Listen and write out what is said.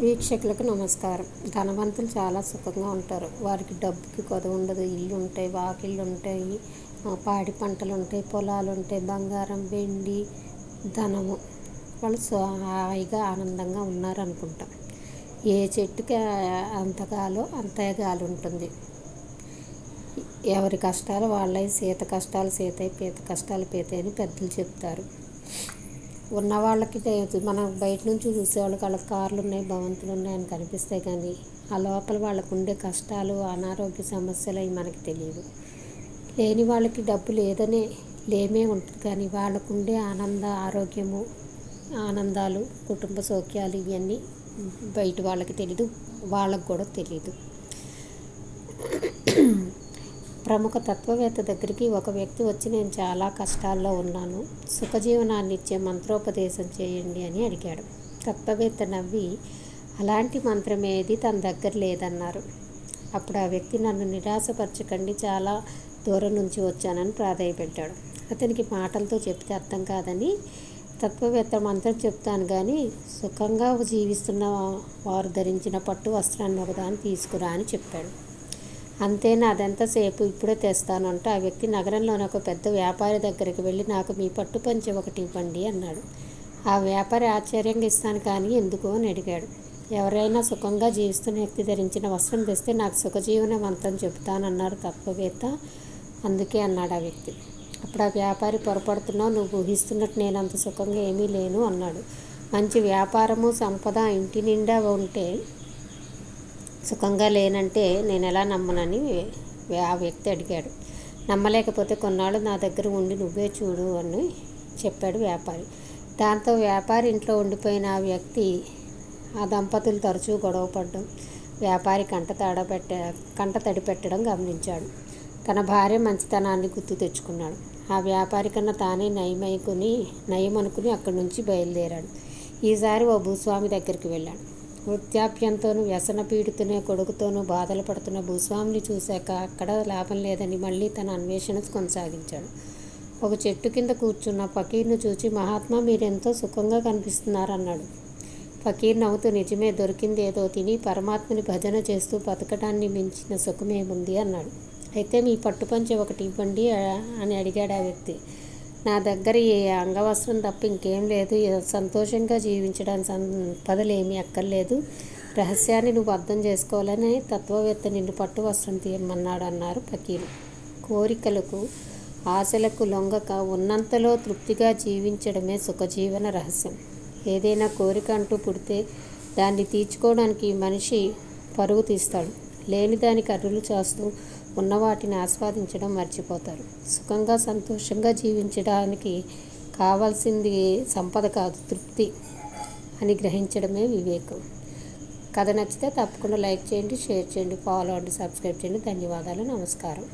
వీక్షకులకు నమస్కారం. ధనవంతులు చాలా సుఖంగా ఉంటారు. వారికి డబ్బుకి కొదవ ఉండదు. ఇల్లు ఉంటాయి వాకిళ్ళు ఉంటాయి పాడి పంటలు ఉంటాయి పొలాలు ఉంటాయి బంగారం వెండి ధనము. వాళ్ళు హాయిగా ఆనందంగా ఉన్నారు అనుకుంటాం ఏ చెట్టుకి అంతగాలో అంతే గాలి ఉంటుంది. ఎవరి కష్టాలు వాళ్ళై సీత కష్టాలు సీతయ్య పీత కష్టాలు పీతయ్య అని పెద్దలు చెప్తారు. ఉన్న వాళ్ళకి మనం బయట నుంచి చూసే వాళ్ళకి కార్లు ఉన్నాయి భవంతులు ఉన్నాయని కనిపిస్తాయి కానీ ఆ లోపల వాళ్ళకు ఉండే కష్టాలు అనారోగ్య సమస్యలు అవి మనకి తెలియదు. లేని వాళ్ళకి డబ్బు లేదనే లేమే ఉంటుంది కానీ వాళ్ళకు ఉండే ఆనంద ఆరోగ్యము ఆనందాలు కుటుంబ సౌఖ్యాలు ఇవన్నీ బయట వాళ్ళకి తెలీదు వాళ్ళకు కూడా తెలీదు. ప్రముఖ తత్వవేత్త దగ్గరికి ఒక వ్యక్తి వచ్చి నేను చాలా కష్టాల్లో ఉన్నాను. సుఖజీవనాన్ని ఇచ్చే మంత్రోపదేశం చేయండి అని అడిగాడు. తత్వవేత్త నవ్వి అలాంటి మంత్రం ఏది తన దగ్గర లేదన్నారు. అప్పుడు ఆ వ్యక్తి నన్ను నిరాశపరచకండి చాలా దూరం నుంచి వచ్చానని ప్రాధాయపెట్టాడు. అతనికి మాటలతో చెప్తే అర్థం కాదని తత్వవేత్త మంత్రం చెప్తాను కానీ సుఖంగా జీవిస్తున్న వారు ధరించిన పట్టు వస్త్రాన్ని ఒకదాన్ని తీసుకురా అని చెప్పాడు. అంతేనా అదెంతసేపు ఇప్పుడే తెస్తాను అంటే ఆ వ్యక్తి నగరంలోని ఒక పెద్ద వ్యాపారి దగ్గరికి వెళ్ళి నాకు మీ పట్టు పంచి ఒకటి ఇవ్వండి అన్నాడు. ఆ వ్యాపారి ఆశ్చర్యంగా ఇస్తాను కానీ ఎందుకు అని అడిగాడు. ఎవరైనా సుఖంగా జీవిస్తున్న వ్యక్తి ధరించిన వస్త్రం తెస్తే నాకు సుఖజీవనం అంతం చెబుతానన్నారు తత్వవేత్త. అందుకే అన్నాడు ఆ వ్యక్తి. అప్పుడు ఆ వ్యాపారి పొరపడుతున్నావు నువ్వు ఊహిస్తున్నట్టు నేను అంత సుఖంగా ఏమీ లేను అన్నాడు. మంచి వ్యాపారము సంపద ఇంటి నిండా ఉంటే సుఖంగా లేనంటే నేను ఎలా నమ్మనని ఆ వ్యక్తి అడిగాడు. నమ్మలేకపోతే కొన్నాళ్ళు నా దగ్గర ఉండి నువ్వే చూడు అని చెప్పాడు వ్యాపారి. దాంతో వ్యాపారి ఇంట్లో ఉండిపోయిన ఆ వ్యక్తి ఆ దంపతులు తరచూ గొడవపడడం వ్యాపారి కంట తడ కంట తడిపెట్టడం గమనించాడు. తన భార్య మంచితనాన్ని గుర్తు తెచ్చుకున్నాడు. ఆ వ్యాపారి కన్నా తానే నయమనుకుని నయం అనుకుని అక్కడి నుంచి బయలుదేరాడు. ఈసారి ఓ భూస్వామి దగ్గరికి వెళ్ళాడు. వృత్యాప్యంతోనూ వ్యసన పీడితునే కొడుకుతోనూ బాధలు పడుతున్న భూస్వామిని చూశాక అక్కడ లాభం లేదని మళ్ళీ తన అన్వేషణ కొనసాగించాడు. ఒక చెట్టు కింద కూర్చున్న ఫకీర్ను చూచి మహాత్మా మీరెంతో సుఖంగా కనిపిస్తున్నారన్నాడు. ఫకీర్ నవ్వుతూ నిజమే దొరికింది ఏదో తిని పరమాత్మని భజన చేస్తూ బతకటాన్ని మించిన సుఖమేముంది? అన్నాడు. అయితే మీ పట్టుపంచి ఒకటి ఇవ్వండి అని అడిగాడు ఆ వ్యక్తి. నా దగ్గర ఏ అంగవస్త్రం తప్ప ఇంకేం లేదు. సంతోషంగా జీవించడానికి సంపదలేమీ అక్కర్లేదు. రహస్యాన్ని నువ్వు అర్థం చేసుకోవాలని తత్వవేత్త నిన్ను పట్టు వస్త్రం తీయమన్నాడు అన్నారు ఫకీరు. కోరికలకు ఆశలకు లొంగక ఉన్నంతలో తృప్తిగా జీవించడమే సుఖజీవన రహస్యం. ఏదైనా కోరిక అంటూ పుడితే దాన్ని తీర్చుకోవడానికి మనిషి పరుగు తీస్తాడు. లేని దానికి అర్రులు చేస్తూ ఉన్న వాటిని ఆస్వాదించడం మర్చిపోతారు. సుఖంగా సంతోషంగా జీవించడానికి కావాల్సింది సంపద కాదు తృప్తి అని గ్రహించడమే వివేకం. కథ నచ్చితే తప్పకుండా లైక్ చేయండి షేర్ చేయండి ఫాలో అండి సబ్స్క్రైబ్ చేయండి. ధన్యవాదాలు నమస్కారం.